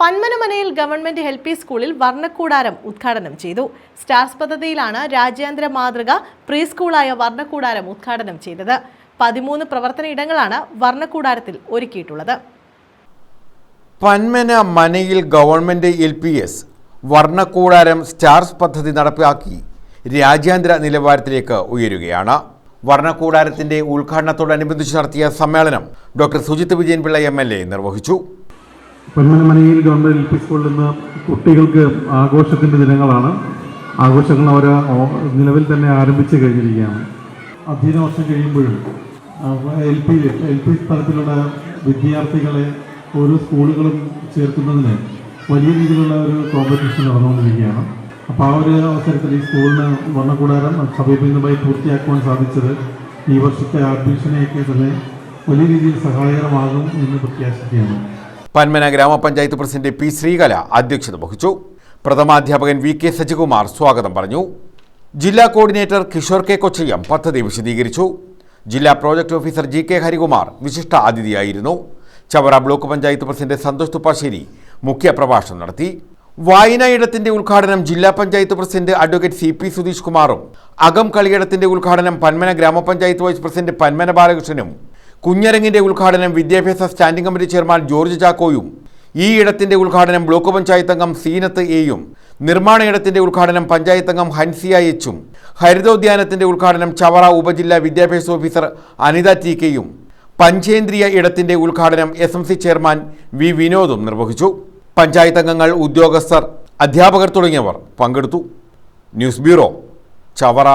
പന്മനമനയിൽ government L P സ്കൂളിൽ വർണക്കൂടാരം ഉദ്ഘാടനം ചെയ്തു. സ്റ്റാർസ് പദ്ധതിയിലാണ് രാജ്യാന്തര മാതൃക പ്രീ സ്കൂളായ വർണക്കൂടാരം ഉദ്ഘാടനം ചെയ്തത്. പതിമൂന്ന് പ്രവർത്തന ഇടങ്ങളാണ് വർണക്കൂടാരത്തിൽ ഒരുക്കിയിട്ടുള്ളത്. Panmana മനയിൽ government L P S Varnakkoodaram stars പദ്ധതി നടപ്പാക്കി രാജ്യാന്തര നിലവാരത്തിലേക്ക് ഉയരുകയാണ്. വർണക്കൂടാരത്തിന്റെ ഉദ്ഘാടനത്തോടനുബന്ധിച്ച് നടത്തിയ സമ്മേളനം doctor Sujith Vijayanpillai M L A നിർവഹിച്ചു. പൊന്മനമനയിൽ ഗവൺമെന്റ് എൽ പി സ്കൂളിൽ നിന്ന് കുട്ടികൾക്ക് ആഘോഷത്തിന്റെ ദിനങ്ങളാണ്. ആഘോഷങ്ങൾ അവർ നിലവിൽ തന്നെ ആരംഭിച്ചു കഴിഞ്ഞിരിക്കുകയാണ്. അധ്യയന വർഷം കഴിയുമ്പോഴും എൽ പി എൽ പി തലത്തിലുള്ള വിദ്യാർത്ഥികളെ ഓരോ സ്കൂളുകളും ചേർക്കുന്നതിന് വലിയ രീതിയിലുള്ള ഒരു കോമ്പറ്റീഷൻ നടന്നുകൊണ്ടിരിക്കുകയാണ്. അപ്പോൾ ആ ഒരു അവസരത്തിൽ ഈ സ്കൂളിന് വർണകൂടാരം സമീപമായി പൂർത്തിയാക്കുവാൻ സാധിച്ചത് ഈ വർഷത്തെ അഡ്മിഷനെയൊക്കെ തന്നെ വലിയ രീതിയിൽ സഹായകരമാകും എന്ന് പ്രത്യാശിക്കുകയാണ്. പന്മന ഗ്രാമപഞ്ചായത്ത് പ്രസിഡന്റ് പി ശ്രീകല അധ്യക്ഷത വഹിച്ചു. പ്രഥമാധ്യാപകൻ വി കെ സജികുമാർ സ്വാഗതം പറഞ്ഞു. ജില്ലാ കോർഡിനേറ്റർ കിഷോർ കെ കൊച്ചയ്യം പദ്ധതി വിശദീകരിച്ചു. ജില്ലാ project officer G K Harikumar വിശിഷ്ട അതിഥിയായിരുന്നു. ചവറ ബ്ലോക്ക് പഞ്ചായത്ത് പ്രസിഡന്റ് സന്തോഷ് തുപ്പാശ്ശേരി മുഖ്യ പ്രഭാഷണം നടത്തി. വായനയിടത്തിന്റെ ഉദ്ഘാടനം ജില്ലാ panchayat president advocate C P Sudheesh കുമാറും അകം കളിയിടത്തിന്റെ ഉദ്ഘാടനം പന്മന ഗ്രാമപഞ്ചായത്ത് വൈസ് പ്രസിഡന്റ് പന്മന ബാലകൃഷ്ണനും കുഞ്ഞരങ്ങിന്റെ ഉദ്ഘാടനം വിദ്യാഭ്യാസ സ്റ്റാൻഡിംഗ് കമ്മിറ്റി ചെയർമാൻ ജോർജ് ചാക്കോയും ഈ ഇടത്തിന്റെ ഉദ്ഘാടനം ബ്ലോക്ക് പഞ്ചായത്ത് അംഗം സീനത്ത് എയും നിർമ്മാണ ഇടത്തിന്റെ ഉദ്ഘാടനം പഞ്ചായത്ത് അംഗം ഹൻസിയ എച്ചും ഹരിതോദ്യാനത്തിന്റെ ഉദ്ഘാടനം ചവറ ഉപജില്ലാ വിദ്യാഭ്യാസ ഓഫീസർ അനിത ടി കെയും പഞ്ചേന്ദ്രിയ ഇടത്തിന്റെ ഉദ്ഘാടനം S M C chairman V വിനോദും നിർവഹിച്ചു. പഞ്ചായത്ത് അംഗങ്ങൾ ഉദ്യോഗസ്ഥർ അധ്യാപകർ തുടങ്ങിയവർ പങ്കെടുത്തു. News bureau Chavara.